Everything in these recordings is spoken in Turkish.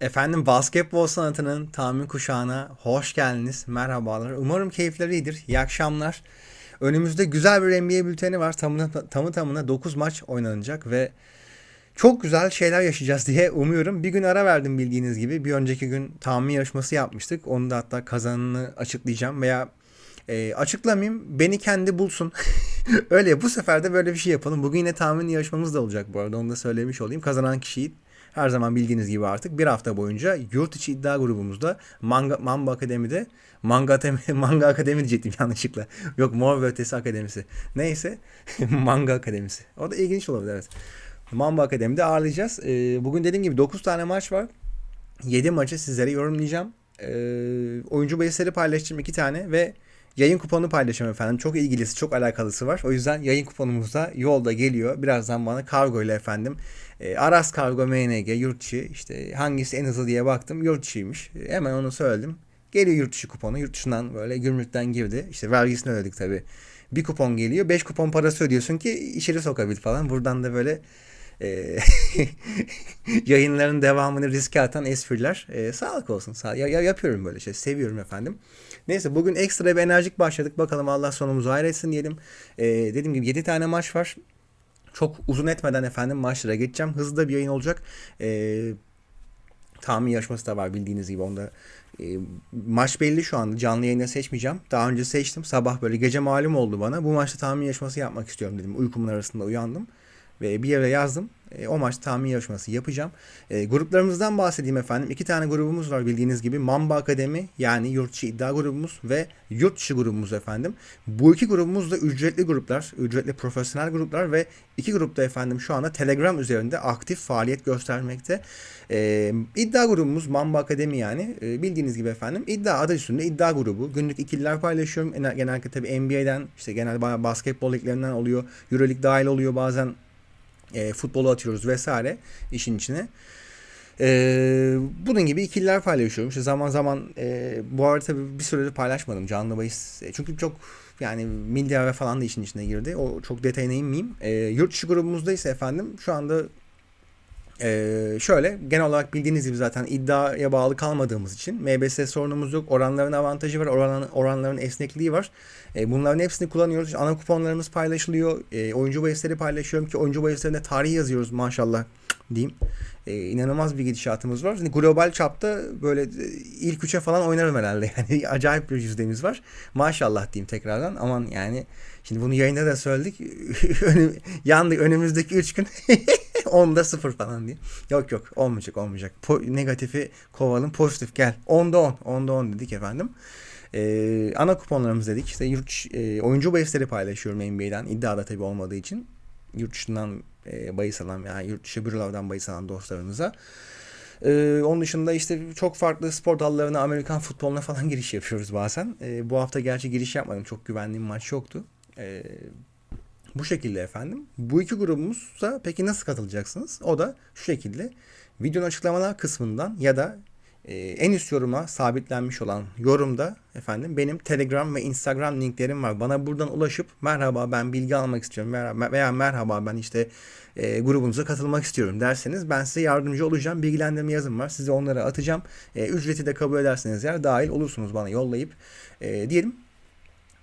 Efendim basketbol sanatının tahmin kuşağına hoş geldiniz. Merhabalar. Umarım keyifleri iyidir. İyi akşamlar. Önümüzde güzel bir NBA bülteni var. Tamı, tamı tamına 9 maç oynanacak ve çok güzel şeyler yaşayacağız diye umuyorum. Bir gün ara verdim bildiğiniz gibi. Bir önceki gün tahmin yarışması yapmıştık. Onu da hatta kazanını açıklayacağım veya e, açıklamayayım. Beni kendi bulsun. Öyle bu sefer de böyle bir şey yapalım. Bugün yine tahmin yarışmamız da olacak bu arada. Onu da söylemiş olayım. Kazanan kişiyi her zaman bildiğiniz gibi artık bir hafta boyunca yurt içi iddia grubumuzda Manga, Mamba Akademi'de Manga, Manga Akademi diyecektim yanlışlıkla. Yok Mor ve Ötesi Akademisi. Neyse Manga Akademisi. O da ilginç olabilir evet. Mamba Akademi'de ağırlayacağız. Ee, bugün dediğim gibi 9 tane maç var. 7 maçı sizlere yorumlayacağım. Ee, oyuncu bahisleri paylaşacağım 2 tane ve Yayın kuponu paylaşacağım efendim. Çok ilgilisi, çok alakalısı var. O yüzden yayın kuponumuz da yolda geliyor. Birazdan bana kargo ile efendim. E, Aras Kargo MNG yurt dışı işte hangisi en hızlı diye baktım. Yurt dışıymış. E, hemen onu söyledim. Geliyor yurt kuponu. Yurt dışından böyle gümrükten girdi. İşte vergisini ödedik tabii. Bir kupon geliyor. Beş kupon parası ödüyorsun ki içeri sokabil falan. Buradan da böyle e, yayınların devamını riske atan espriler. E, sağlık olsun. Sağ, ya, yapıyorum böyle şey. Seviyorum efendim. Neyse bugün ekstra bir enerjik başladık. Bakalım Allah sonumuzu hayretsin diyelim. E, dediğim gibi 7 tane maç var. Çok uzun etmeden efendim maçlara geçeceğim. Hızlı da bir yayın olacak. E, tahmin yarışması da var bildiğiniz gibi. Onda e, maç belli şu anda. Canlı yayında seçmeyeceğim. Daha önce seçtim. Sabah böyle gece malum oldu bana. Bu maçta tahmin yarışması yapmak istiyorum dedim. Uykumun arasında uyandım. Ve bir yere yazdım. E, o maç tahmin yarışması yapacağım. E, gruplarımızdan bahsedeyim efendim. İki tane grubumuz var bildiğiniz gibi. Mamba Akademi yani yurt içi iddia grubumuz ve yurt dışı grubumuz efendim. Bu iki grubumuz da ücretli gruplar. Ücretli profesyonel gruplar ve iki grupta efendim şu anda Telegram üzerinde aktif faaliyet göstermekte. E, iddia grubumuz Mamba Akademi yani. E, bildiğiniz gibi efendim iddia adı üstünde iddia grubu. Günlük ikililer paylaşıyorum. Genellikle tabii NBA'den işte genel basketbol liglerinden oluyor. Euroleague dahil oluyor bazen e, futbolu atıyoruz vesaire işin içine. E, bunun gibi ikililer paylaşıyorum. İşte zaman zaman e, bu arada tabii bir süredir paylaşmadım canlı bahis. E, çünkü çok yani milyar ve falan da işin içine girdi. O çok detayına inmeyeyim. E, yurt dışı grubumuzda ise efendim şu anda ee, şöyle genel olarak bildiğiniz gibi zaten iddiaya bağlı kalmadığımız için MBS sorunumuz yok. Oranların avantajı var. Oran, oranların esnekliği var. Ee, bunların hepsini kullanıyoruz. Ana kuponlarımız paylaşılıyor. Ee, oyuncu bahisleri paylaşıyorum ki oyuncu bahislerinde tarih yazıyoruz maşallah diyeyim. Ee, inanılmaz bir gidişatımız var. Şimdi global çapta böyle e, ilk üçe falan oynarım herhalde. Yani acayip bir yüzdemiz var. Maşallah diyeyim tekrardan. Aman yani şimdi bunu yayında da söyledik. Yandı önümüzdeki üç gün 10'da 0 falan diye. Yok yok olmayacak olmayacak. Po- negatifi kovalım pozitif gel. 10'da 10. 10'da 10 dedik efendim. Ee, ana kuponlarımız dedik. İşte yurt e, oyuncu bahisleri paylaşıyorum NBA'den. İddiada tabii olmadığı için. Yurt dışından e, bahis alan yani yurt dışı bürolardan bahis alan dostlarımıza. Ee, onun dışında işte çok farklı spor dallarına Amerikan futboluna falan giriş yapıyoruz bazen. Ee, bu hafta gerçi giriş yapmadım. Çok güvendiğim maç yoktu. Ee, bu şekilde efendim. Bu iki grubumuza peki nasıl katılacaksınız? O da şu şekilde. Videonun açıklamalar kısmından ya da e, en üst yoruma sabitlenmiş olan yorumda efendim benim Telegram ve Instagram linklerim var. Bana buradan ulaşıp merhaba ben bilgi almak istiyorum veya, veya merhaba ben işte e, grubunuza katılmak istiyorum derseniz ben size yardımcı olacağım. Bilgilendirme yazım var. Size onları atacağım. E, ücreti de kabul ederseniz eğer dahil olursunuz bana yollayıp e, diyelim.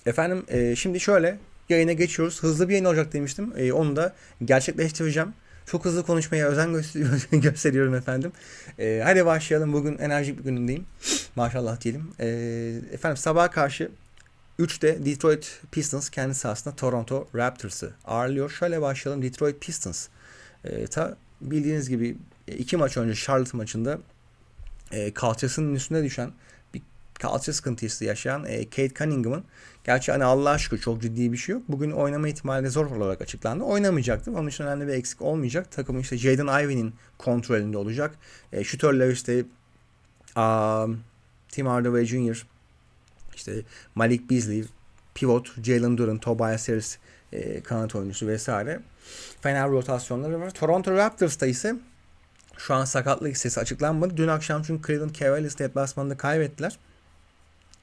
Efendim e, şimdi şöyle yayına geçiyoruz. Hızlı bir yayın olacak demiştim. E, onu da gerçekleştireceğim. Çok hızlı konuşmaya özen gö- gösteriyorum efendim. E, hadi başlayalım. Bugün enerjik bir günündeyim. Maşallah diyelim. E, efendim sabah karşı 3'te Detroit Pistons kendi sahasında Toronto Raptors'ı ağırlıyor. Şöyle başlayalım. Detroit Pistons. E, ta bildiğiniz gibi iki maç önce Charlotte maçında e, kalçasının üstüne düşen kalça sıkıntısı yaşayan e, Kate Cunningham'ın Gerçi hani Allah şükür çok ciddi bir şey yok. Bugün oynama ihtimali zor olarak açıklandı. Oynamayacaktı. Onun için önemli bir eksik olmayacak. Takımın işte Jaden Ivey'nin kontrolünde olacak. E, şütörler işte um, Tim Hardaway Jr., işte Malik Beasley, pivot Jalen Duran, Tobias Harris e, kanat oyuncusu vesaire. Fena rotasyonları var. Toronto Raptors'ta ise şu an sakatlık listesi açıklanmadı. Dün akşam çünkü Cleveland Cavaliers deplasmanında kaybettiler.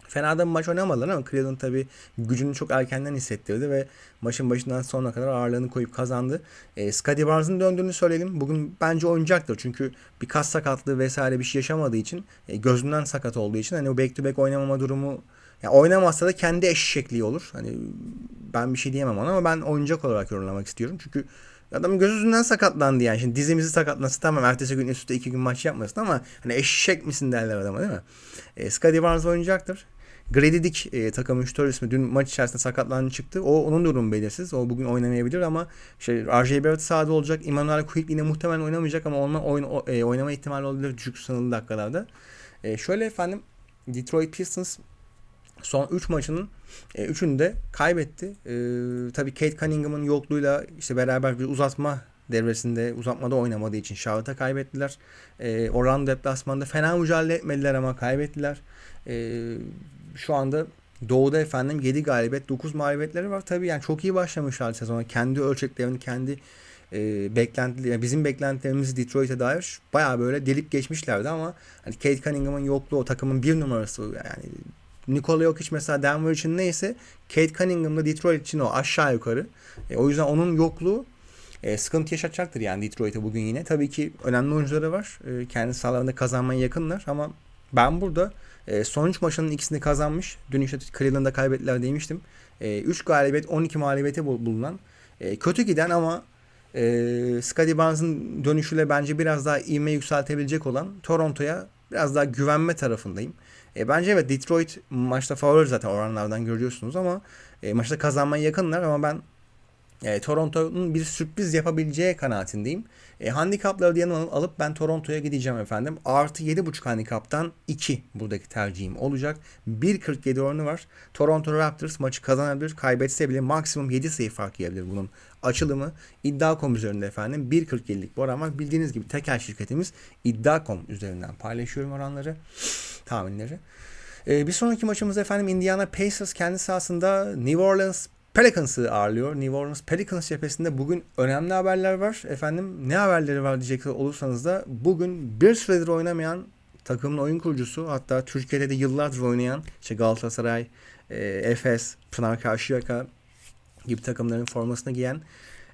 Fena da bir maç oynamadılar ama Cleveland tabii gücünü çok erkenden hissettirdi ve maçın başından sonuna kadar ağırlığını koyup kazandı. E, Scottie Barnes'ın döndüğünü söyleyelim. Bugün bence oynayacaktır. Çünkü bir kas sakatlığı vesaire bir şey yaşamadığı için e, gözünden sakat olduğu için hani o back to back oynamama durumu ya oynamazsa da kendi eşekliği olur. Hani ben bir şey diyemem ona ama ben oyuncak olarak yorumlamak istiyorum. Çünkü Adamın göz yüzünden sakatlandı yani. Şimdi dizimizi sakatlasın tamam ertesi gün üstte iki gün maç yapmasın ama hani eşek misin derler adama değil mi? E, Scottie Barnes oynayacaktır. Grady Dick e, takımın şutör ismi dün maç içerisinde sakatlandı çıktı. O onun durumu belirsiz. O bugün oynamayabilir ama şey RJ Barrett sahada olacak. Emmanuel Quick yine muhtemelen oynamayacak ama onunla oyun, o, e, oynama ihtimali olabilir düşük sınırlı dakikalarda. E, şöyle efendim Detroit Pistons son 3 maçının 3'ünü e, de kaybetti. E, tabii Kate Cunningham'ın yokluğuyla işte beraber bir uzatma devresinde uzatmada oynamadığı için Charlotte'a kaybettiler. E, Orlando deplasmanda fena mücadele etmediler ama kaybettiler. E, şu anda Doğu'da efendim 7 galibiyet 9 mağlubiyetleri var. Tabii yani çok iyi başlamışlar sezona. Kendi ölçeklerini kendi e, beklenti yani bizim beklentilerimiz Detroit'e dair bayağı böyle delip geçmişlerdi ama hani Kate Cunningham'ın yokluğu o takımın bir numarası yani Nikola Jokic mesela Denver için neyse Kate Cunningham da Detroit için o aşağı yukarı. E, o yüzden onun yokluğu e, sıkıntı yaşatacaktır yani Detroit'e bugün yine. Tabii ki önemli oyuncuları var. E, kendi sahalarında kazanmaya yakınlar ama ben burada e, son 3 maçının ikisini kazanmış. Dün işte Cleveland'da kaybettiler demiştim. 3 e, galibiyet 12 mağlubiyete bulunan e, kötü giden ama e, Scottie Barnes'ın dönüşüyle bence biraz daha ivme yükseltebilecek olan Toronto'ya biraz daha güvenme tarafındayım. E, bence evet Detroit maçta favori zaten oranlardan görüyorsunuz ama e, maçta kazanmaya yakınlar ama ben e, Toronto'nun bir sürpriz yapabileceği kanaatindeyim. E, handikapları diye alıp ben Toronto'ya gideceğim efendim. Artı 7.5 handikaptan 2 buradaki tercihim olacak. 1.47 oranı var. Toronto Raptors maçı kazanabilir. Kaybetse bile maksimum 7 sayı fark yiyebilir bunun açılımı. İddia.com üzerinde efendim 1.47'lik bu oran var. Bildiğiniz gibi tekel şirketimiz İddia.com üzerinden paylaşıyorum oranları, tahminleri. Ee, bir sonraki maçımız efendim Indiana Pacers kendi sahasında New Orleans Pelicans'ı ağırlıyor. New Orleans Pelicans cephesinde bugün önemli haberler var. Efendim ne haberleri var diyecek olursanız da bugün bir süredir oynamayan takımın oyun kurucusu hatta Türkiye'de de yıllardır oynayan işte Galatasaray, e, Efes, Pınar Karşıyaka gibi takımların formasını giyen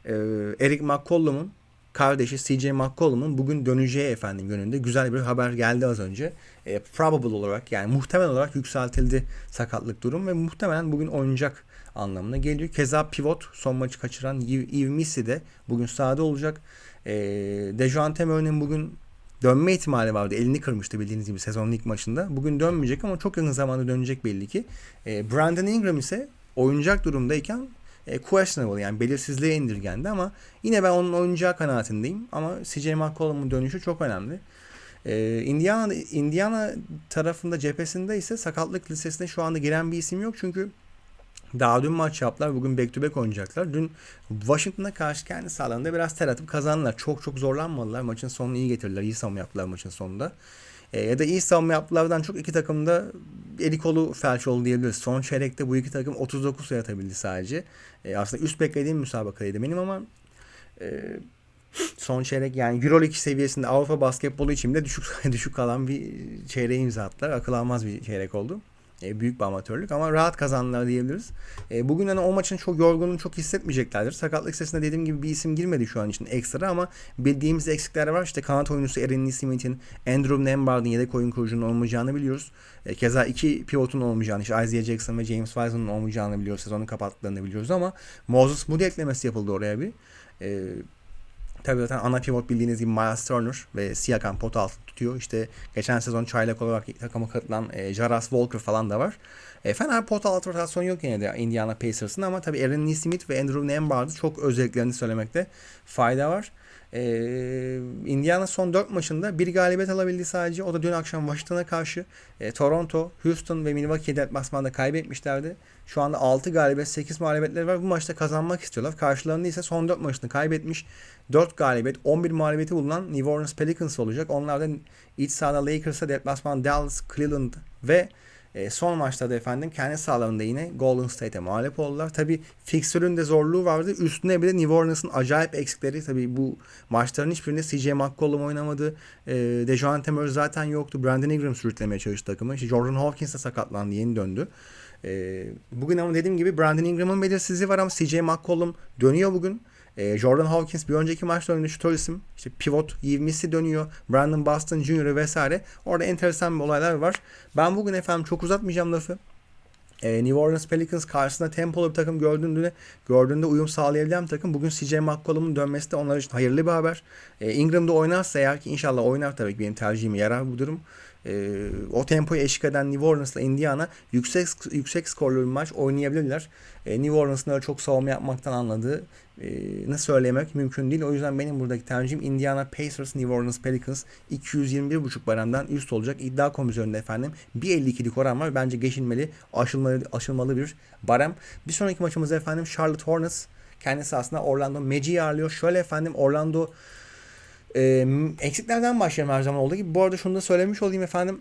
e, Eric McCollum'un kardeşi CJ McCollum'un bugün döneceği efendim yönünde güzel bir haber geldi az önce. E, probable olarak yani muhtemel olarak yükseltildi sakatlık durum ve muhtemelen bugün oynayacak anlamına geliyor. Keza pivot son maçı kaçıran Yves Missy de bugün sahada olacak. E, Dejounte Murray'nin bugün dönme ihtimali vardı. Elini kırmıştı bildiğiniz gibi sezonun ilk maçında. Bugün dönmeyecek ama çok yakın zamanda dönecek belli ki. E, Brandon Ingram ise oynayacak durumdayken e, questionable yani belirsizliğe indirgendi ama yine ben onun oyuncağı kanaatindeyim. Ama CJ McCollum'un dönüşü çok önemli. Ee, Indiana Indiana tarafında cephesinde ise sakatlık listesine şu anda giren bir isim yok. Çünkü daha dün maç yaptılar. Bugün back to back oynayacaklar. Dün Washington'a karşı kendi sahalarında biraz ter atıp kazandılar. Çok çok zorlanmadılar. Maçın sonunu iyi getirdiler. İyi savunma yaptılar maçın sonunda. E, ya da iyi savunma yaptılardan çok iki takım da eli kolu felç oldu diyebiliriz. Son çeyrekte bu iki takım 39 sayı atabildi sadece. E, aslında üst beklediğim müsabakaydı benim ama e, son çeyrek yani Euroleague seviyesinde Avrupa basketbolu için de düşük düşük kalan bir çeyreği imza attılar. Akıl almaz bir çeyrek oldu. E, büyük bir amatörlük ama rahat kazandılar diyebiliriz. E, bugün hani o maçın çok yorgunluğunu çok hissetmeyeceklerdir. Sakatlık sesine dediğim gibi bir isim girmedi şu an için ekstra ama bildiğimiz eksikler var. İşte kanat oyuncusu Erin Smith'in, Andrew Nembhard'ın yedek oyun kurucunun olmayacağını biliyoruz. E, keza iki pivotun olmayacağını, işte Isaiah Jackson ve James Wiseman'ın olmayacağını biliyoruz. Sezonu kapattıklarını biliyoruz ama Moses Moody eklemesi yapıldı oraya bir. E, Tabii zaten ana pivot bildiğiniz gibi Miles Turner ve Siakam pot altı tutuyor. İşte geçen sezon çaylak olarak takıma katılan e, Jaras Walker falan da var. E, fena pot altı rotasyonu yok yine de Indiana Pacers'ın ama tabii Aaron Nesmith ve Andrew Nembhard'ı çok özelliklerini söylemekte fayda var. Ee, Indiana son 4 maçında bir galibiyet alabildi sadece. O da dün akşam Washington'a karşı. E, Toronto, Houston ve Milwaukee deplasmanda kaybetmişlerdi. Şu anda 6 galibiyet, 8 mağlubiyetleri var. Bu maçta kazanmak istiyorlar. Karşılarında ise son 4 maçını kaybetmiş. 4 galibiyet, 11 mağlubiyeti bulunan New Orleans Pelicans olacak. Onlar da iç sahada Lakers'a, deplasman Dallas, Cleveland ve E, son maçta da efendim kendi sahalarında yine Golden State'e mağlup oldular. Tabi fixtürün de zorluğu vardı. Üstüne bir de New Orleans'ın acayip eksikleri. Tabi bu maçların hiçbirinde CJ McCollum oynamadı. E, Dejounte Murray zaten yoktu. Brandon Ingram sürüklemeye çalıştı takımı. İşte Jordan Hawkins de sakatlandı. Yeni döndü. E, bugün ama dediğim gibi Brandon Ingram'ın belirsizliği var ama CJ McCollum dönüyor bugün. E, Jordan Hawkins bir önceki maçta oynadı şutör isim. İşte pivot, Yivmisi dönüyor. Brandon Boston Jr. vesaire. Orada enteresan bir olaylar var. Ben bugün efendim çok uzatmayacağım lafı. E, New Orleans Pelicans karşısında tempolu bir takım gördüğünde gördüğünde uyum sağlayabilen bir takım. Bugün CJ McCollum'un dönmesi de onlar için hayırlı bir haber. E, Ingram da oynarsa eğer ki inşallah oynar tabii ki benim tercihime yarar bu durum. E, o tempoyu eşlik eden New Orleans'la Indiana yüksek yüksek skorlu bir maç oynayabilirler. E, New Orleans'ın öyle çok savunma yapmaktan anladığı e, söylemek mümkün değil. O yüzden benim buradaki tercihim Indiana Pacers, New Orleans Pelicans 221.5 baremden üst olacak. İddia komisyonunda efendim 1.52'lik oran var. Bence geçilmeli, aşılmalı, aşılmalı bir barem. Bir sonraki maçımız efendim Charlotte Hornets. Kendisi aslında Orlando Magic'i ağırlıyor. Şöyle efendim Orlando e, eksiklerden başlayalım her zaman olduğu gibi. Bu arada şunu da söylemiş olayım efendim.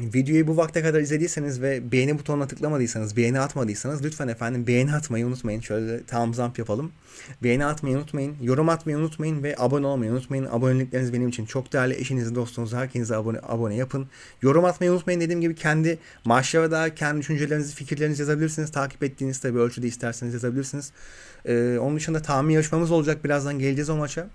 Videoyu bu vakte kadar izlediyseniz ve beğeni butonuna tıklamadıysanız, beğeni atmadıysanız lütfen efendim beğeni atmayı unutmayın. Şöyle thumbs up yapalım. Beğeni atmayı unutmayın, yorum atmayı unutmayın ve abone olmayı unutmayın. Abonelikleriniz benim için çok değerli. Eşinizi, dostunuzu, herkese abone, abone yapın. Yorum atmayı unutmayın. Dediğim gibi kendi maçlara da kendi düşüncelerinizi, fikirlerinizi yazabilirsiniz. Takip ettiğiniz tabii ölçüde isterseniz yazabilirsiniz. Ee, onun dışında tahmin yarışmamız olacak. Birazdan geleceğiz o maça.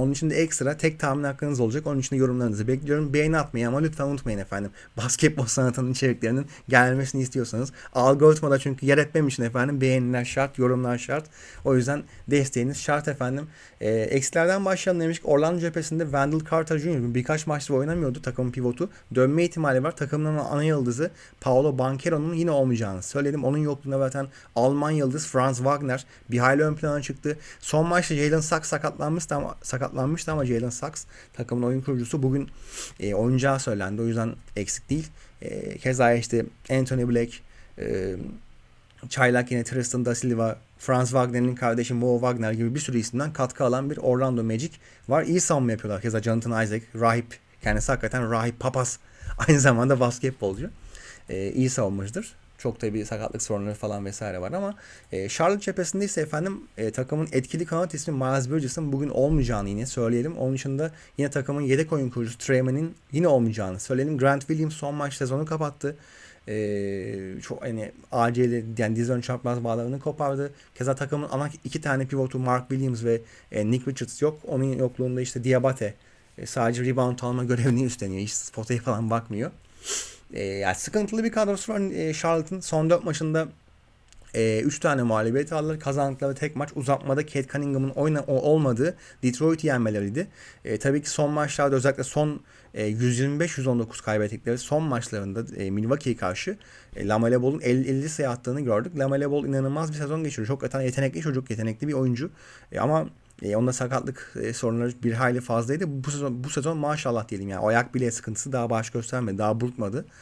Onun için de ekstra tek tahmin hakkınız olacak. Onun için de yorumlarınızı bekliyorum. Beğeni atmayı ama lütfen unutmayın efendim. Basketbol sanatının içeriklerinin gelmesini istiyorsanız. Algoritmada çünkü yer etmem için efendim beğeniler şart, yorumlar şart. O yüzden desteğiniz şart efendim. E, eksilerden başlayalım demiş. Orlando cephesinde Wendell Carter Jr. birkaç maçta oynamıyordu takımın pivotu. Dönme ihtimali var. Takımın ana yıldızı Paolo Banchero'nun yine olmayacağını söyledim. Onun yokluğunda zaten Alman yıldız Franz Wagner bir hayli ön plana çıktı. Son maçta Jalen Sachs sakatlanmıştı ama sakatlanmıştı ama Jalen Sachs takımın oyun kurucusu bugün e, oyuncağı söylendi. O yüzden eksik değil. E, keza işte Anthony Black, e, Çaylak yine Tristan da Silva, Franz Wagner'in kardeşi Mo Wagner gibi bir sürü isimden katkı alan bir Orlando Magic var. İyi savunma yapıyorlar. Keza Jonathan Isaac, rahip. Kendisi hakikaten rahip papas. Aynı zamanda basketbolcu. Ee, iyi savunmacıdır. Çok da bir sakatlık sorunları falan vesaire var ama e, Charlotte cephesinde ise efendim e, takımın etkili kanat ismi Miles Bridges'ın bugün olmayacağını yine söyleyelim. Onun dışında yine takımın yedek oyun kurucusu Treyman'in yine olmayacağını söyleyelim. Grant Williams son maç sezonu kapattı. Ee, çok hani acil yani diz ön çarpmaz bağlarını kopardı. Keza takımın ana iki tane pivotu Mark Williams ve e, Nick Richards yok. Onun yokluğunda işte Diabate e, sadece rebound alma görevini üstleniyor. Hiç potaya falan bakmıyor. E, yani sıkıntılı bir kadrosu var e, Charlotte'ın. Son 4 maçında 3 e, tane mağlubiyet aldılar. Kazandıkları tek maç uzatmada Kate Cunningham'ın oyna olmadığı Detroit'i yenmeleriydi. E, tabii ki son maçlarda özellikle son e, 125-119 kaybettikleri son maçlarında e, Milwaukee'ye karşı e, Lamele Ball'un 50, 50 sayı attığını gördük. Lamele Ball inanılmaz bir sezon geçiriyor. Çok yetenekli çocuk, yetenekli bir oyuncu. E, ama e, onda sakatlık e, sorunları bir hayli fazlaydı. Bu sezon, bu sezon maşallah diyelim yani ayak bile sıkıntısı daha baş göstermedi, daha burkmadı.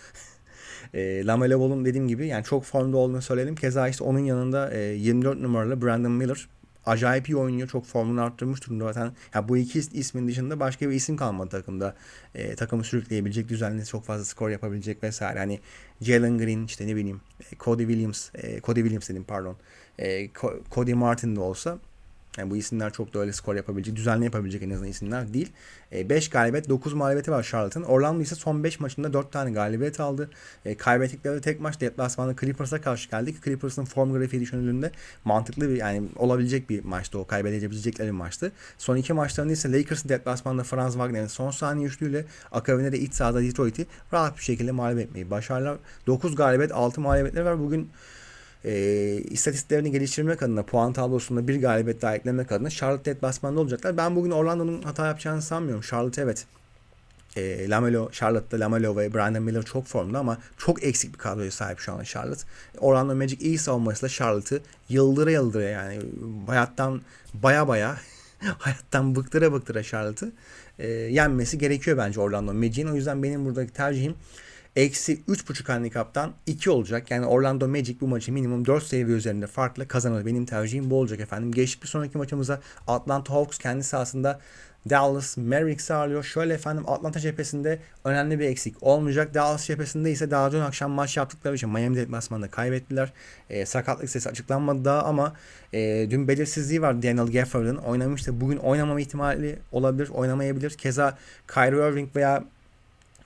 E, Lamelo Ball'un dediğim gibi yani çok formda olduğunu söyledim. Keza işte onun yanında e, 24 numaralı Brandon Miller acayip iyi oynuyor. Çok formunu arttırmış durumda zaten. Ya bu iki ismin dışında başka bir isim kalmadı takımda. E, takımı sürükleyebilecek, düzenli çok fazla skor yapabilecek vesaire. Hani Jalen Green işte ne bileyim e, Cody Williams, e, Cody Williams dedim pardon. E, Cody Martin de olsa yani bu isimler çok da öyle skor yapabilecek, düzenli yapabilecek en azından isimler değil. 5 e, galibiyet, 9 mağlubiyeti var Charlotte'ın. Orlando ise son 5 maçında 4 tane galibiyet aldı. E, kaybettikleri tek maç deplasmanda Clippers'a karşı geldi ki Clippers'ın form grafiği düşünüldüğünde mantıklı bir yani olabilecek bir maçtı o. Kaybedebilecekleri bir maçtı. Son iki maçlarında ise Lakers'ın deplasmanda Franz Wagner'in son saniye üçlüyle akabinde de iç sahada Detroit'i rahat bir şekilde mağlup etmeyi başarlar. 9 galibiyet, 6 mağlubiyetler var. Bugün e, istatistiklerini geliştirmek adına puan tablosunda bir galibiyet daha eklemek adına Charlotte deplasmanda olacaklar. Ben bugün Orlando'nun hata yapacağını sanmıyorum. Charlotte evet e, Lamelo, Charlotte'da Lamelo ve Brandon Miller çok formda ama çok eksik bir kadroya sahip şu an Charlotte. Orlando Magic iyi savunmasıyla Charlotte'ı yıldıra yıldıra yani hayattan baya baya hayattan bıktıra bıktıra Charlotte'ı e, yenmesi gerekiyor bence Orlando Magic'in. O yüzden benim buradaki tercihim eksi 3.5 handikaptan 2 olacak. Yani Orlando Magic bu maçı minimum 4 seviye üzerinde farklı kazanır. Benim tercihim bu olacak efendim. Geçtik bir sonraki maçımıza Atlanta Hawks kendi sahasında Dallas Mavericks ağırlıyor. Şöyle efendim Atlanta cephesinde önemli bir eksik olmayacak. Dallas cephesinde ise daha dün akşam maç yaptıkları için Miami deplasmanında kaybettiler. E, sakatlık sesi açıklanmadı daha ama e, dün belirsizliği var Daniel Gafford'ın. Oynamıştı. Bugün oynamama ihtimali olabilir. Oynamayabilir. Keza Kyrie Irving veya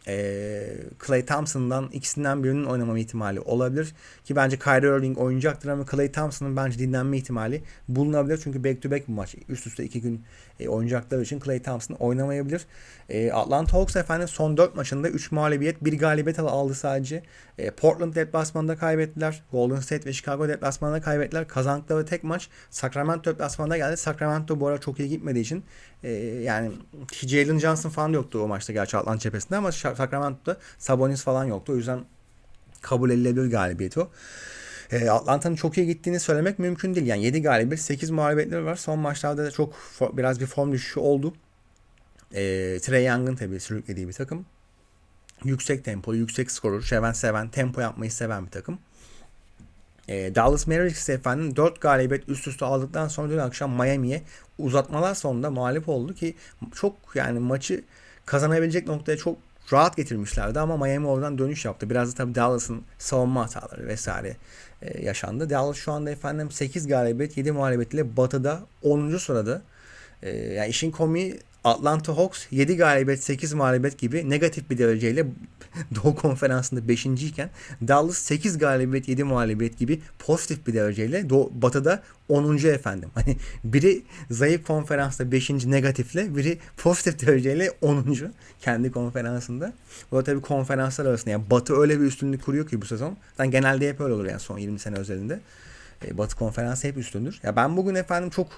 e, Clay Thompson'dan ikisinden birinin oynamama ihtimali olabilir. Ki bence Kyrie Irving oynayacaktır ama Clay Thompson'ın bence dinlenme ihtimali bulunabilir. Çünkü back to back bu maç. Üst üste iki gün e, oynayacakları için Clay Thompson oynamayabilir. E, Atlanta Hawks efendim son 4 maçında 3 mağlubiyet, 1 galibiyet aldı sadece. E, Portland deplasmanında kaybettiler. Golden State ve Chicago deplasmanında kaybettiler. Kazandıkları tek maç Sacramento deplasmanında geldi. Sacramento bu ara çok iyi gitmediği için e, yani Jalen Johnson falan yoktu o maçta gerçi Atlanta cephesinde ama Sacramento'da Sabonis falan yoktu. O yüzden kabul edilebilir galibiyeti o. E, Atlanta'nın çok iyi gittiğini söylemek mümkün değil. Yani 7 galibiyet, 8 mağlubiyetleri var. Son maçlarda da çok biraz bir form düşüşü oldu. E, Trey Young'ın tabii sürüklediği bir takım. Yüksek tempo, yüksek skoru, seven seven, tempo yapmayı seven bir takım. E, Dallas Mavericks efendim 4 galibiyet üst üste aldıktan sonra dün akşam Miami'ye uzatmalar sonunda mağlup oldu ki çok yani maçı kazanabilecek noktaya çok rahat getirmişlerdi ama Miami oradan dönüş yaptı. Biraz da tabii Dallas'ın savunma hataları vesaire e, yaşandı. Dallas şu anda efendim 8 galibiyet 7 mağlubiyet ile batıda 10. sırada. E, yani işin komiği Atlanta Hawks 7 galibiyet 8 mağlubiyet gibi negatif bir dereceyle Doğu Konferansı'nda 5. iken Dallas 8 galibiyet 7 mağlubiyet gibi pozitif bir dereceyle Doğu, Batı'da 10. efendim. Hani biri zayıf konferansta 5. negatifle biri pozitif dereceyle 10. kendi konferansında. Bu da tabii konferanslar arasında yani Batı öyle bir üstünlük kuruyor ki bu sezon. Yani genelde hep öyle olur yani son 20 sene özelinde. E, Batı konferansı hep üstündür. Ya ben bugün efendim çok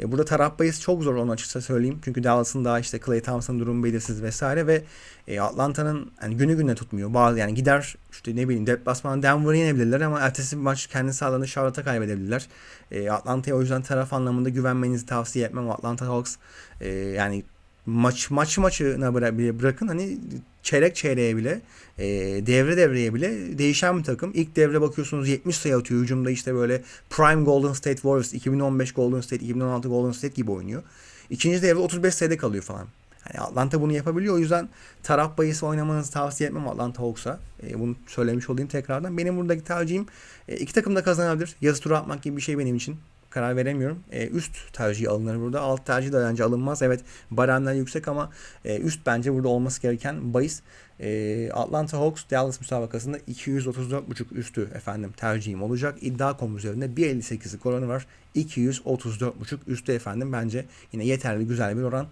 e, burada taraf bayısı çok zor onu açıkça söyleyeyim. Çünkü Dallas'ın daha işte Clay Thompson durumu belirsiz vesaire ve e, Atlanta'nın yani günü gününe tutmuyor. Bazı yani gider işte ne bileyim deplasmana Denver'ı yenebilirler ama ertesi maç kendi sahalarında Charlotte'a kaybedebilirler. E, Atlanta'ya o yüzden taraf anlamında güvenmenizi tavsiye etmem. Atlanta Hawks e, yani maç maç maçına bırakın hani çeyrek çeyreğe bile e, devre devreye bile değişen bir takım. İlk devre bakıyorsunuz 70 sayı atıyor. Hücumda işte böyle Prime Golden State Warriors 2015 Golden State 2016 Golden State gibi oynuyor. İkinci devre 35 sayıda kalıyor falan. Yani Atlanta bunu yapabiliyor. O yüzden taraf bayısı oynamanızı tavsiye etmem Atlanta Hawks'a. E, bunu söylemiş olayım tekrardan. Benim buradaki tercihim e, iki takım da kazanabilir. Yazı turu atmak gibi bir şey benim için karar veremiyorum. E, üst tercih alınır burada. Alt tercih de bence alınmaz. Evet baremler yüksek ama e, üst bence burada olması gereken bahis. E, Atlanta Hawks Dallas müsabakasında 234.5 üstü efendim tercihim olacak. İddia.com üzerinde 1.58'lik oranı var. 234.5 üstü efendim bence yine yeterli güzel bir oran.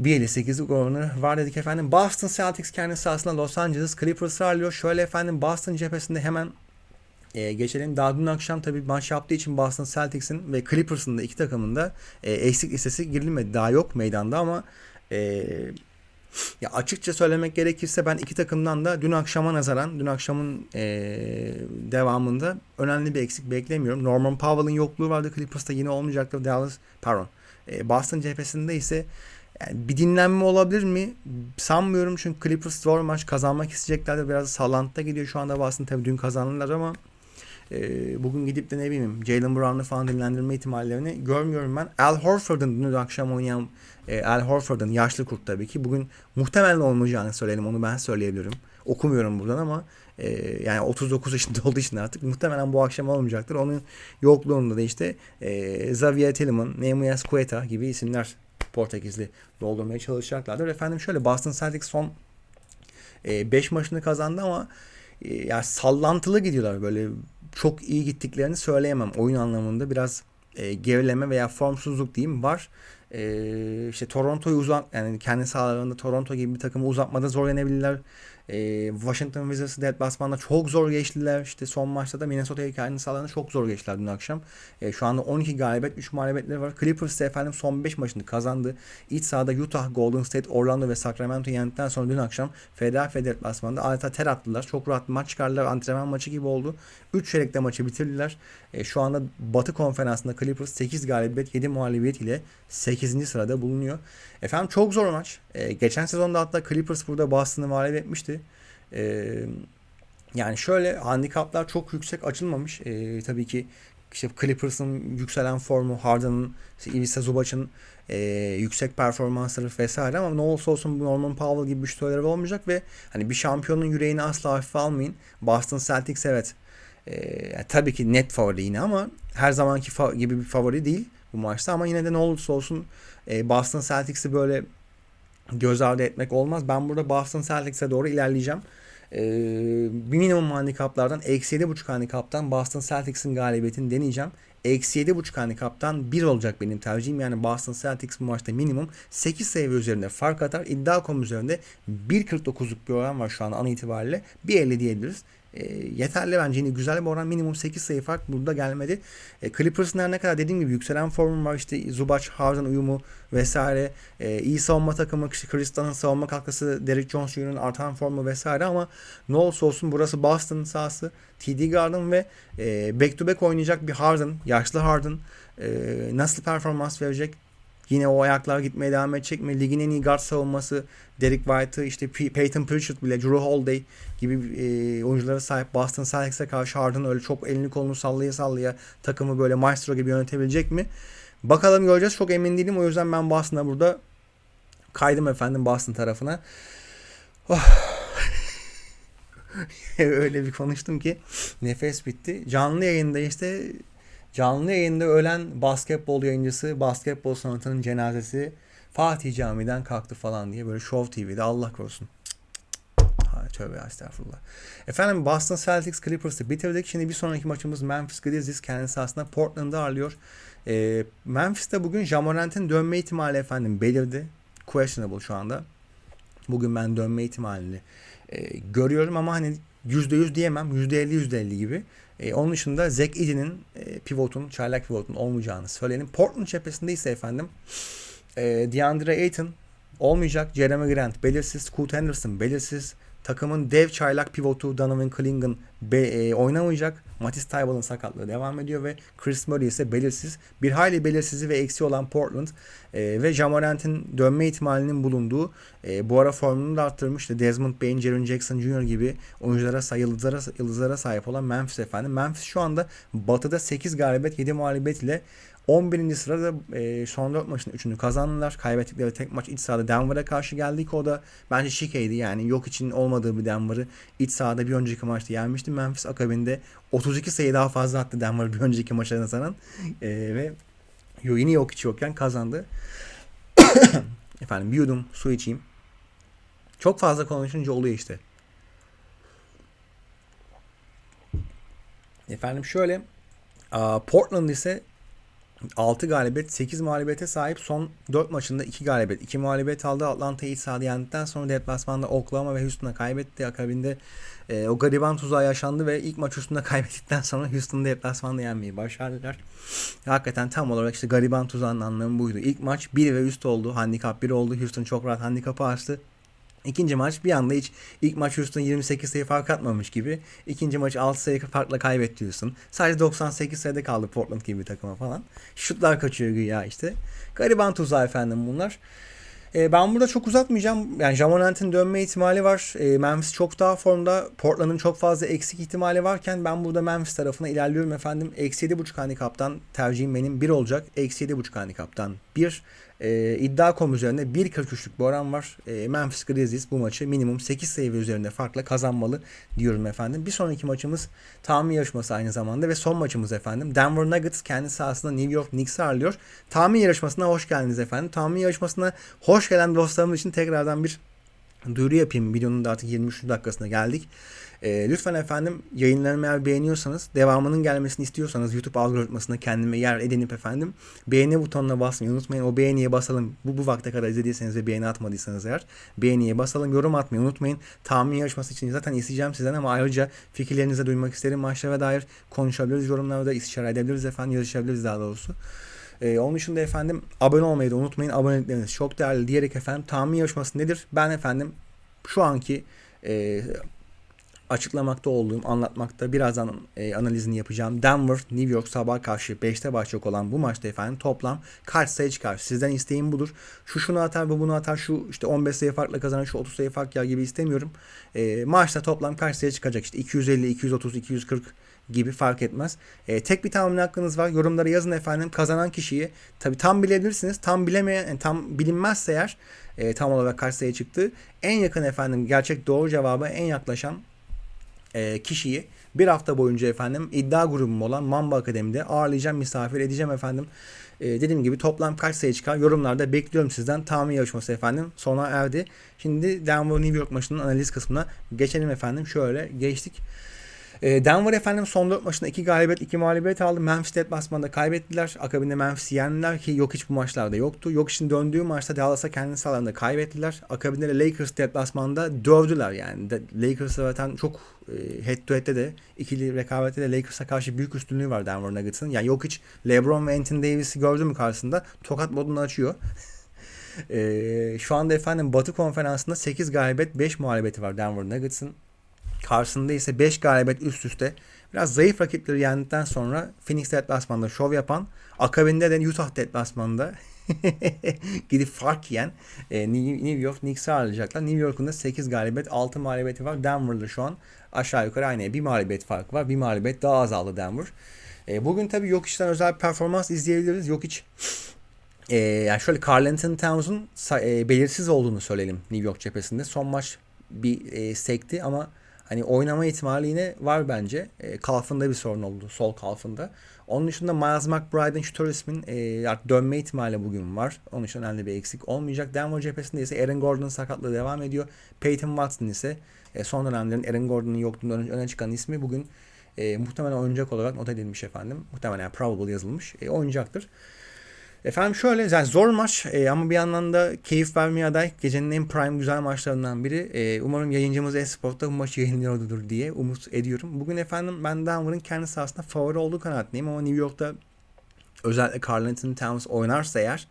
1.58'lik oranı var dedik efendim. Boston Celtics kendi sahasında Los Angeles Clippers ağırlıyor. Şöyle efendim Boston cephesinde hemen e, geçelim. Daha dün akşam tabii maç yaptığı için Boston Celtics'in ve Clippers'ın da iki takımın da e, eksik listesi girilmedi. Daha yok meydanda ama e, ya açıkça söylemek gerekirse ben iki takımdan da dün akşama nazaran dün akşamın e, devamında önemli bir eksik beklemiyorum. Norman Powell'ın yokluğu vardı Clippers'ta yine olmayacaktır. Dallas pardon. E, Boston cephesinde ise yani bir dinlenme olabilir mi? Sanmıyorum çünkü Clippers zor maç kazanmak isteyecekler de biraz sallantıda gidiyor şu anda Boston tabii dün kazandılar ama e, bugün gidip de ne bileyim Jalen Brown'u falan dinlendirme ihtimallerini görmüyorum ben. Al Horford'un dün akşam oynayan e, Al Horford'un yaşlı kurt tabii ki bugün muhtemelen olmayacağını söyleyelim onu ben söyleyebilirim. Okumuyorum buradan ama e, yani 39 yaşında olduğu için artık muhtemelen bu akşam olmayacaktır. Onun yokluğunda da işte e, Xavier Tillman, Nehemias Queta gibi isimler Portekizli doldurmaya çalışacaklardır. Efendim şöyle Boston Celtics son 5 e, maçını kazandı ama e, yani sallantılı gidiyorlar böyle çok iyi gittiklerini söyleyemem oyun anlamında biraz e, gerileme veya formsuzluk diyeyim var. E, işte Toronto'yu uzak yani kendi sahalarında Toronto gibi bir takımı uzatmada zor yenebilirler. E, Washington Wizards'ı deplasmanda çok zor geçtiler. İşte son maçta da Minnesota'yı kendi sahalarında çok zor geçtiler dün akşam. E, şu anda 12 galibiyet 3 mağlubiyetleri var. Clippers efendim son 5 maçını kazandı. İç sahada Utah, Golden State, Orlando ve Sacramento yendikten sonra dün akşam Philadelphia deplasmanda adeta ter attılar. Çok rahat maç çıkardılar. Antrenman maçı gibi oldu. 3 çeyrekte maçı bitirdiler. E, şu anda Batı konferansında Clippers 8 galibiyet 7 mağlubiyet ile 8. sırada bulunuyor. Efendim çok zor maç. E, geçen sezonda hatta Clippers burada Boston'ı mağlup etmişti. E, yani şöyle handikaplar çok yüksek açılmamış. E, tabii ki işte Clippers'ın yükselen formu, Harden'ın, işte Ivica Zubac'ın e, yüksek performansları vesaire ama ne olursa olsun Norman Powell gibi bir şutörleri olmayacak ve hani bir şampiyonun yüreğini asla hafife almayın. Boston Celtics evet e, tabii ki net favori yine ama her zamanki fa- gibi bir favori değil bu maçta ama yine de ne olursa olsun e, Boston Celtics'i böyle göz ardı etmek olmaz. Ben burada Boston Celtics'e doğru ilerleyeceğim. Ee, minimum handikaplardan eksi 7.5 handikaptan Boston Celtics'in galibiyetini deneyeceğim. Eksi 7.5 handikaptan 1 olacak benim tercihim. Yani Boston Celtics bu maçta minimum 8 sayı üzerinde fark atar. İddia.com üzerinde 1.49'luk bir oran var şu an an itibariyle. 1.50 diyebiliriz. E, yeterli bence yine güzel bir oran minimum 8 sayı fark burada gelmedi. E, Clippers'ın her ne kadar dediğim gibi yükselen formum var işte Zubac, Harden uyumu vesaire. E, iyi savunma takımı işte Kristan'ın savunma katkısı Derek Jones Jr.'ın artan formu vesaire ama ne olursa olsun burası Boston sahası. TD Garden ve e, back to back oynayacak bir Harden, yaşlı Harden e, nasıl performans verecek Yine o ayaklar gitmeye devam edecek mi? Ligin en iyi guard savunması Derek White'ı işte Peyton Pritchard bile Drew Holiday gibi e, oyunculara sahip Boston Celtics'e karşı Harden öyle çok elini kolunu sallaya sallaya takımı böyle maestro gibi yönetebilecek mi? Bakalım göreceğiz. Çok emin değilim. O yüzden ben Boston'a burada kaydım efendim Boston tarafına. Oh. öyle bir konuştum ki nefes bitti. Canlı yayında işte Canlı yayında ölen basketbol yayıncısı, basketbol sanatının cenazesi Fatih Camii'den kalktı falan diye böyle Show TV'de Allah korusun. Ha, tövbe estağfurullah. Efendim Boston Celtics Clippers'ı bitirdik. Şimdi bir sonraki maçımız Memphis Grizzlies kendisi aslında Portland'da ağırlıyor. E, Memphis'te bugün Jamorant'in dönme ihtimali efendim belirdi. Questionable şu anda. Bugün ben dönme ihtimalini e, görüyorum ama hani %100 diyemem. %50 %50 gibi. E, onun dışında Zach Eddy'nin e, pivotun, çaylak pivotun olmayacağını söyleyelim. Portland cephesinde ise efendim e, DeAndre Ayton olmayacak. Jeremy Grant belirsiz. Scoot Henderson belirsiz. Takımın dev çaylak pivotu Donovan Clingan be, e, oynamayacak. Matisse Thybull'ın sakatlığı devam ediyor ve Chris Murray ise belirsiz. Bir hayli belirsizi ve eksi olan Portland e, ve Jamorant'in dönme ihtimalinin bulunduğu e, bu ara formunu da arttırmıştı. Desmond Bain, Jaren Jackson Jr. gibi oyunculara, yıldızlara, yıldızlara sahip olan Memphis efendim. Memphis şu anda batıda 8 galibiyet 7 mağlubiyet ile 11. sırada e, son 4 maçın 3'ünü kazandılar. Kaybettikleri tek maç iç sahada Denver'a karşı geldik. O da bence şikeydi yani yok için olmadığı bir Denver'ı iç sahada bir önceki maçta yenmişti. Memphis akabinde 32 sayı daha fazla attı Denver bir önceki maça nazaran. E, ve yine yok hiç yokken kazandı. Efendim bir yudum su içeyim. Çok fazla konuşunca oluyor işte. Efendim şöyle Portland ise 6 galibiyet 8 mağlubiyete sahip son 4 maçında 2 galibiyet 2 mağlubiyet aldı. Atlanta'yı iç yendikten sonra deplasmanda Oklahoma ve Houston'a kaybetti. Akabinde e, o gariban tuzağı yaşandı ve ilk maç üstünde kaybettikten sonra Houston'da deplasmanda yenmeyi başardılar. Hakikaten tam olarak işte gariban tuzağının anlamı buydu. İlk maç 1 ve üst oldu. Handikap 1 oldu. Houston çok rahat handikapı açtı. İkinci maç bir anda hiç ilk maç Houston 28 sayı fark atmamış gibi. ikinci maç 6 sayı farkla kaybettiriyorsun. Sadece 98 sayıda kaldı Portland gibi bir takıma falan. Şutlar kaçıyor güya işte. Gariban tuzağı efendim bunlar. E, ben burada çok uzatmayacağım. Yani Jamonant'in dönme ihtimali var. E, Memphis çok daha formda. Portland'ın çok fazla eksik ihtimali varken ben burada Memphis tarafına ilerliyorum efendim. Eksi 7.5 handikaptan tercihim benim 1 olacak. Eksi 7.5 handikaptan 1. E, iddia.com üzerinde 1.43'lük bir oran var. E, Memphis Grizzlies bu maçı minimum 8 sayı üzerinde farkla kazanmalı diyorum efendim. Bir sonraki maçımız tahmin yarışması aynı zamanda ve son maçımız efendim. Denver Nuggets kendi sahasında New York Knicks'i ağırlıyor. Tahmin yarışmasına hoş geldiniz efendim. Tahmin yarışmasına hoş gelen dostlarımız için tekrardan bir duyuru yapayım. Videonun da artık 23 dakikasına geldik. E, lütfen efendim yayınlarımı eğer beğeniyorsanız devamının gelmesini istiyorsanız YouTube algoritmasında kendime yer edinip efendim beğeni butonuna basmayı unutmayın. O beğeniye basalım. Bu, bu vakte kadar izlediyseniz ve beğeni atmadıysanız eğer beğeniye basalım. Yorum atmayı unutmayın. Tahmin yarışması için zaten isteyeceğim sizden ama ayrıca fikirlerinizi duymak isterim. Maçlara dair konuşabiliriz. Yorumlarda istişare edebiliriz efendim. Yazışabiliriz daha doğrusu. Ee, onun dışında efendim abone olmayı da unutmayın. Abonelikleriniz çok değerli diyerek efendim tahmin yarışması nedir? Ben efendim şu anki e, açıklamakta olduğum, anlatmakta birazdan e, analizini yapacağım. Denver, New York sabah karşı 5'te başlayacak olan bu maçta efendim toplam kaç sayı çıkar? Sizden isteğim budur. Şu şunu atar, bu bunu atar, şu işte 15 sayı farkla kazanır, şu 30 sayı fark yer gibi istemiyorum. E, maçta toplam kaç sayı çıkacak? İşte 250, 230, 240 gibi fark etmez. E, tek bir tahmin hakkınız var. Yorumlara yazın efendim. Kazanan kişiyi tabi tam bilebilirsiniz. Tam bilemeyen, yani tam bilinmezse eğer e, tam olarak kaç sayı çıktı. En yakın efendim gerçek doğru cevaba en yaklaşan e, kişiyi bir hafta boyunca efendim iddia grubum olan Mamba Akademi'de ağırlayacağım, misafir edeceğim efendim. E, dediğim gibi toplam kaç sayı çıkar yorumlarda bekliyorum sizden. Tahmin yarışması efendim sona erdi. Şimdi Denver New York maçının analiz kısmına geçelim efendim. Şöyle geçtik. E, Denver efendim son 4 maçında 2 galibiyet 2 mağlubiyet aldı. Memphis deplasmanda kaybettiler. Akabinde Memphis'i yendiler ki yok hiç bu maçlarda yoktu. Yok için döndüğü maçta Dallas'a kendi sahalarında kaybettiler. Akabinde de Lakers deplasmanda dövdüler yani. De, Lakers zaten çok e, head to head'de de ikili rekabette de Lakers'a karşı büyük üstünlüğü var Denver Nuggets'ın. Yani yok hiç LeBron ve Anthony Davis'i gördü mü karşısında tokat modunu açıyor. e, şu anda efendim Batı konferansında 8 galibiyet 5 mağlubiyeti var Denver Nuggets'ın. Karşısında ise 5 galibiyet üst üste biraz zayıf rakipleri yendikten sonra Phoenix deplasmanında şov yapan akabinde de Utah deplasmanında gidip fark yiyen e, New York Knicks'i ağırlayacaklar. New York'un da 8 galibiyet 6 mağlubiyeti var. Denver'da şu an aşağı yukarı aynı. Bir mağlubiyet farkı var. Bir mağlubiyet daha azaldı Denver. E, bugün tabii yok işten özel bir performans izleyebiliriz. Yok hiç e, yani şöyle Carl Anthony Towns'un e, belirsiz olduğunu söyleyelim New York cephesinde. Son maç bir e, sekti ama hani oynama ihtimali yine var bence. E, kalfında bir sorun oldu. Sol kalfında. Onun dışında Miles McBride'ın şu ismin e, artık dönme ihtimali bugün var. Onun için önemli bir eksik olmayacak. Denver cephesinde ise Aaron Gordon'ın sakatlığı devam ediyor. Peyton Watson ise e, son dönemlerin Aaron Gordon'un yokluğundan öne çıkan ismi bugün e, muhtemelen oyuncak olarak not edilmiş efendim. Muhtemelen probable yazılmış. E, oyuncaktır. Efendim şöyle yani zor maç e, ama bir yandan da keyif vermeye aday. Gecenin en prime güzel maçlarından biri. E, umarım yayıncımız Esport'ta bu maçı yayınlıyordur diye umut ediyorum. Bugün efendim ben Denver'ın kendi sahasında favori olduğu kanaatindeyim ama New York'ta özellikle Carl Anthony Towns oynarsa eğer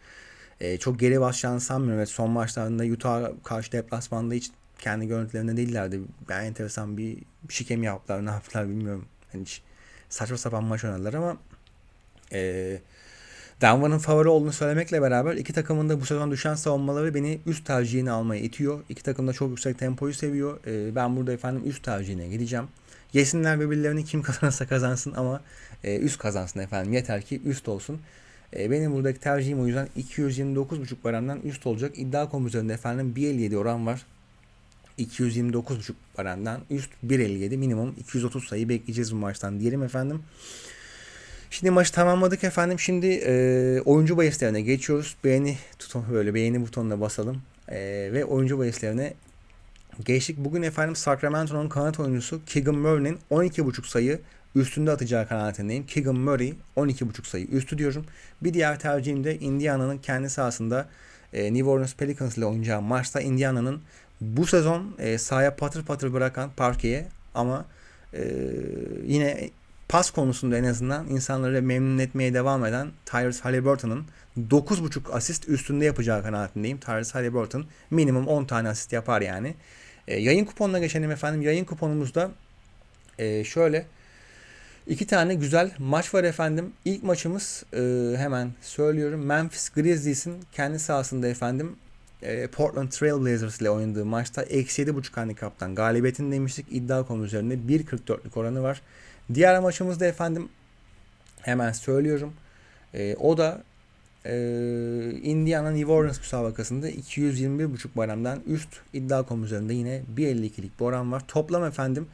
e, çok geri başlayacağını sanmıyorum. Evet, son maçlarında Utah karşı deplasmanda hiç kendi görüntülerinde değillerdi. Ben enteresan bir şike mi yaptılar ne yaptılar bilmiyorum. Yani hiç saçma sapan maç oynadılar ama eee Denver'ın favori olduğunu söylemekle beraber iki takımın da bu sezon düşen savunmaları beni üst tercihini almaya itiyor. İki takım da çok yüksek tempoyu seviyor. Ee, ben burada efendim üst tercihine gideceğim. Yesinler birbirlerini kim kazanırsa kazansın ama e, üst kazansın efendim. Yeter ki üst olsun. E, benim buradaki tercihim o yüzden 229.5 baremden üst olacak. İddia.com üzerinde efendim 1.57 oran var. 229.5 baremden üst 1.57 minimum 230 sayı bekleyeceğiz bu maçtan diyelim efendim. Şimdi maçı tamamladık efendim. Şimdi e, oyuncu bahislerine geçiyoruz. Beğeni tutun böyle beğeni butonuna basalım. E, ve oyuncu bahislerine geçtik. Bugün efendim Sacramento'nun kanat oyuncusu Keegan Murray'nin 12.5 sayı üstünde atacağı kanaatindeyim. Keegan Murray 12.5 sayı üstü diyorum. Bir diğer tercihim de Indiana'nın kendi sahasında e, New Orleans Pelicans ile oynayacağı maçta Indiana'nın bu sezon e, sahaya patır patır bırakan parkeye ama e, yine pas konusunda en azından insanları memnun etmeye devam eden Tyrese Halliburton'ın 9.5 asist üstünde yapacağı kanaatindeyim. Tyrese Halliburton minimum 10 tane asist yapar yani. E, yayın kuponuna geçelim efendim. Yayın kuponumuzda e, şöyle iki tane güzel maç var efendim. İlk maçımız e, hemen söylüyorum. Memphis Grizzlies'in kendi sahasında efendim e, Portland Trail Blazers ile oynadığı maçta eksi 7.5 handikaptan galibiyetini demiştik. İddia.com üzerinde 1.44'lük oranı var. Diğer maçımızda efendim hemen söylüyorum. E, o da e, Indiana New Orleans müsabakasında 221.5 baremden üst iddia.com üzerinde yine 1.52'lik bir oran var. Toplam efendim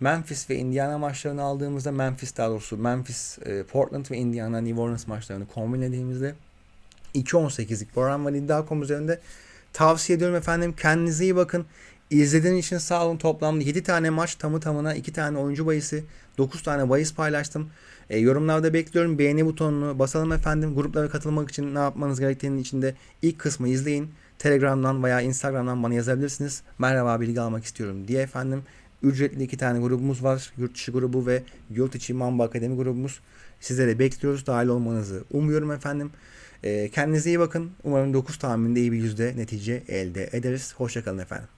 Memphis ve Indiana maçlarını aldığımızda Memphis daha doğrusu Memphis, e, Portland ve Indiana New Orleans maçlarını kombinlediğimizde 2.18'lik bir oran var iddia.com üzerinde. Tavsiye ediyorum efendim. Kendinize iyi bakın. İzlediğiniz için sağ olun. Toplamda 7 tane maç tamı tamına 2 tane oyuncu bayısı 9 tane bahis paylaştım. E, yorumlarda bekliyorum. Beğeni butonunu basalım efendim. Gruplara katılmak için ne yapmanız gerektiğinin içinde ilk kısmı izleyin. Telegram'dan veya Instagram'dan bana yazabilirsiniz. Merhaba bilgi almak istiyorum diye efendim. Ücretli iki tane grubumuz var. Yurt dışı grubu ve yurt içi Mamba Akademi grubumuz. Sizleri bekliyoruz. Dahil olmanızı umuyorum efendim. E, kendinize iyi bakın. Umarım 9 tahminde iyi bir yüzde netice elde ederiz. Hoşçakalın efendim.